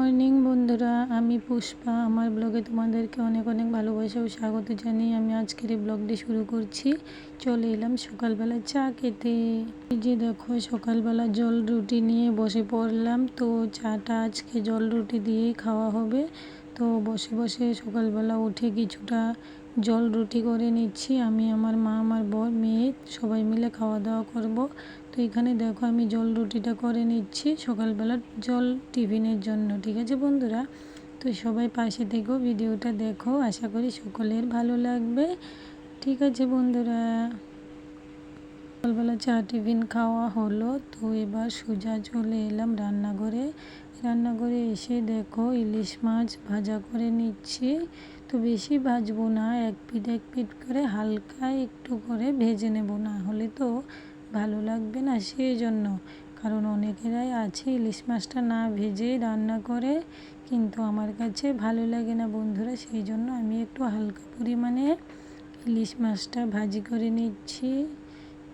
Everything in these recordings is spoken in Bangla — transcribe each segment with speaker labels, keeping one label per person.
Speaker 1: মর্নিং বন্ধুরা, আমি পুষ্পা। আমার ব্লগে তোমাদেরকে অনেক অনেক ভালোবাসা ও স্বাগত জানিয়ে আমি আজকের এই ব্লগটি শুরু করছি। চলে এলাম সকালবেলা চা খেতে। এই যে দেখো, সকালবেলা জল রুটি নিয়ে বসে পড়লাম। তো চাটা আজকে জল রুটি দিয়েই খাওয়া হবে। তো বসে বসে সকালবেলা উঠে কিছুটা জল রুটি করে নিচ্ছি। আমি, আমার মা, আমার বর, মেয়ে সবাই মিলে খাওয়া দাওয়া করব। তো এখানে দেখো আমি জল রুটিটা করে নিচ্ছি সকালবেলা জল টিফিনের জন্য, ঠিক আছে বন্ধুরা? তো সবাই পাশে থেকেও ভিডিওটা দেখো, আশা করি সকলের ভালো লাগবে, ঠিক আছে বন্ধুরা? সকালবেলা চা টিফিন খাওয়া হলো, তো এবার সোজা চলে এলাম রান্নাঘরে। রান্নাঘরে এসে দেখো ইলিশ মাছ ভাজা করে নিচ্ছি। তো বেশি ভাজবো না, এক পিঠ এক পিঠ করে হালকা একটু করে ভেজে নেব, না হলে তো ভালো লাগবে না সেই জন্য কারণ অনেকেরাই আছে ইলিশ মাছটা না ভেজেই রান্না করে, কিন্তু আমার কাছে ভালো লাগে না বন্ধুরা সেই জন্য আমি একটু হালকা পরিমাণে ইলিশ মাছটা ভাজি করে নিচ্ছি।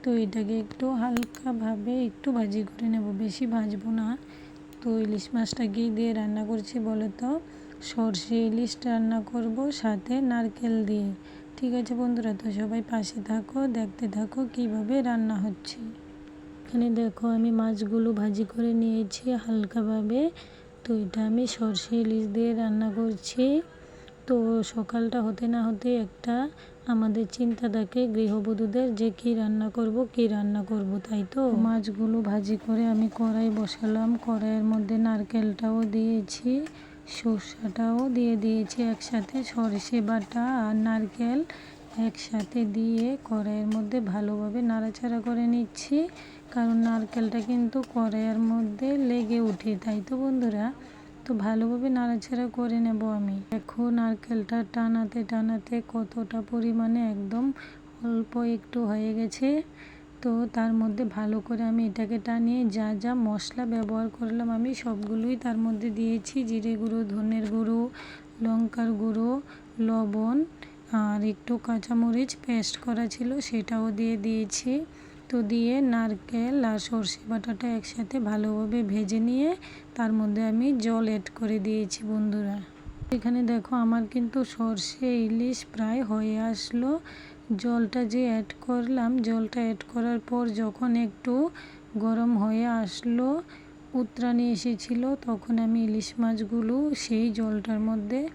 Speaker 1: তো এটাকে একটু হালকাভাবে একটু ভাজি করে নেব, বেশি ভাজবো না। তো ইলিশ মাছটাকে দিয়ে রান্না করছি বলে তো? সর্ষে ইলিশ রান্না করব, সাথে নারকেল দিয়ে। ঠিক আছে বন্ধুরা, তো সবাই পাশে থাকো, দেখতে থাকো কীভাবে রান্না হচ্ছে। এখানে দেখো আমি মাছগুলো ভাজি করে নিয়েছি হালকাভাবে। তো এটা আমি সর্ষে ইলিশ দিয়ে রান্না করছি। তো সকালটা হতে না হতে একটা আমাদের চিন্তা থাকে গৃহবধূদের যে কি রান্না করব, কি রান্না করব, তাই তো? মাছগুলো ভাজি করে আমি কড়াই বসালাম। কড়াইয়ের মধ্যে নারকেলটাও দিয়েছি। সর্ষাটাও দিয়ে দিয়েছি একসাথে, সরষে বাটা আর নারকেল একসাথে দিয়ে কড়াইয়ের মধ্যে ভালোভাবে নাড়াচাড়া করে নিচ্ছি, কারণ নারকেলটা কিন্তু কড়াইয়ের মধ্যে লেগে উঠে তাই তো বন্ধুরা? তো ভালোভাবে নাড়াচাড়া করে নেব আমি। দেখো নারকেলটা টানাতে টানাতে কতটা পরিমাণে একদম অল্প একটু হয়ে গেছে। তো তার মধ্যে ভালো করে আমি এটাকে টানিয়ে যা যা মশলা ব্যবহার করলাম আমি সবগুলোই তার মধ্যে দিয়েছি। জিরে গুঁড়ো, ধনের গুঁড়ো, লঙ্কার গুঁড়ো, লবণ আর একটু কাঁচামরিচ পেস্ট করা ছিল সেটাও দিয়ে দিয়েছি। তো দিয়ে নারকেল আর সর্ষে বাটাটা একসাথে ভালোভাবে ভেজে নিয়ে তার মধ্যে আমি জল অ্যাড করে দিয়েছি বন্ধুরা। এখানে দেখো আমার কিন্তু সর্ষে ইলিশ প্রায় হয়ে আসলো। জলটা যে অ্যাড করলাম, জলটা অ্যাড করার পর যখন একটু গরম হয়ে আসলো, উত্রানি এসেছিল, তখন আমি ইলিশ মাছগুলো সেই জলটার মধ্যে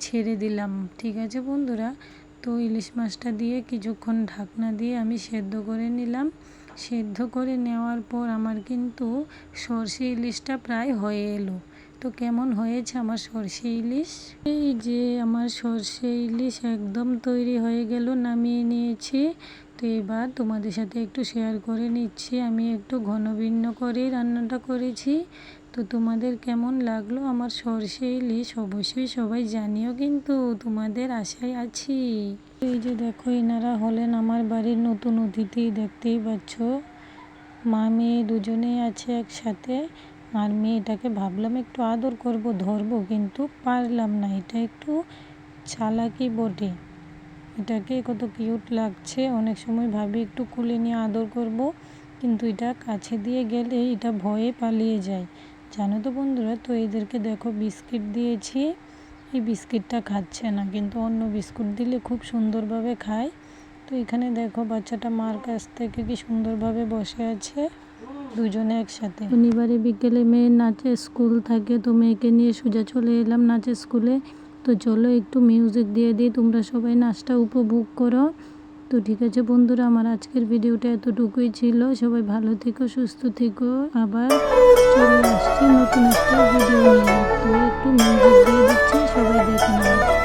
Speaker 1: ছেড়ে দিলাম। ঠিক আছে বন্ধুরা? তো ইলিশ মাছটা দিয়ে কিছুক্ষণ ঢাকনা দিয়ে আমি সেদ্ধ করে নিলাম। সেদ্ধ করে নেওয়ার পর আমার কিন্তু সর্ষে ইলিশটা প্রায় হয়ে এলো। তো কেমন হয়েছে আমার সর্ষে ইলিশ? এই যে আমার সর্ষে ইলিশ একদম তৈরি হয়ে গেল, নামিয়ে নিয়েছি। তো এবার তোমাদের সাথে একটু শেয়ার করে নিচ্ছি। আমি একটু ঘন ভিন্ন করেই রান্নাটা করেছি। তো তোমাদের কেমন লাগল আমার সর্ষে ইলিশ? অবশ্যই সবাই জানিও কিন্তু, তোমাদের আশায় আছি। এই যে দেখো, এনারা হলেন আমার বাড়ির নতুন অতিথি, দেখতেই পাচ্ছ। মা মেয়ে দুজনেই আছে একসাথে। আর মেয়েটাকে ভাবলাম একটু আদর করব, ধরবো, কিন্তু পারলাম না। এটা একটু চালাকি বটে। এটাকে কত কিউট লাগছে। অনেক সময় ভাবি একটু কুলে নিয়ে আদর করব, কিন্তু এটা কাছে দিয়ে গেলে এটা ভয়ে পালিয়ে যায়। জানো তো বন্ধুরা, তো এদেরকে দেখো বিস্কিট দিয়েছি। এই বিস্কিটটা খাচ্ছে না, কিন্তু অন্য বিস্কুট দিলে খুব সুন্দরভাবে খায়। তো এখানে দেখো বাচ্চাটা মার কাছ থেকে কি সুন্দরভাবে বসে আছে। দুজনে একসাথে। শনিবারে বিকেলে মেয়ের নাচের স্কুল থাকে, তো মেয়েকে নিয়ে সোজা চলে এলাম নাচের স্কুলে। তো চলো একটু মিউজিক দিয়ে দিই, তোমরা সবাই নাচটা উপভোগ করো। তো ঠিক আছে বন্ধুরা, আমার আজকের ভিডিওটা এতটুকুই ছিল। সবাই ভালো থেকো, সুস্থ থেকো। আবার চলে আসছি নতুন একটা ভিডিও নিয়ে। তো একটু মিউজিক দিয়ে দিচ্ছি, সবাই দেখে নেবে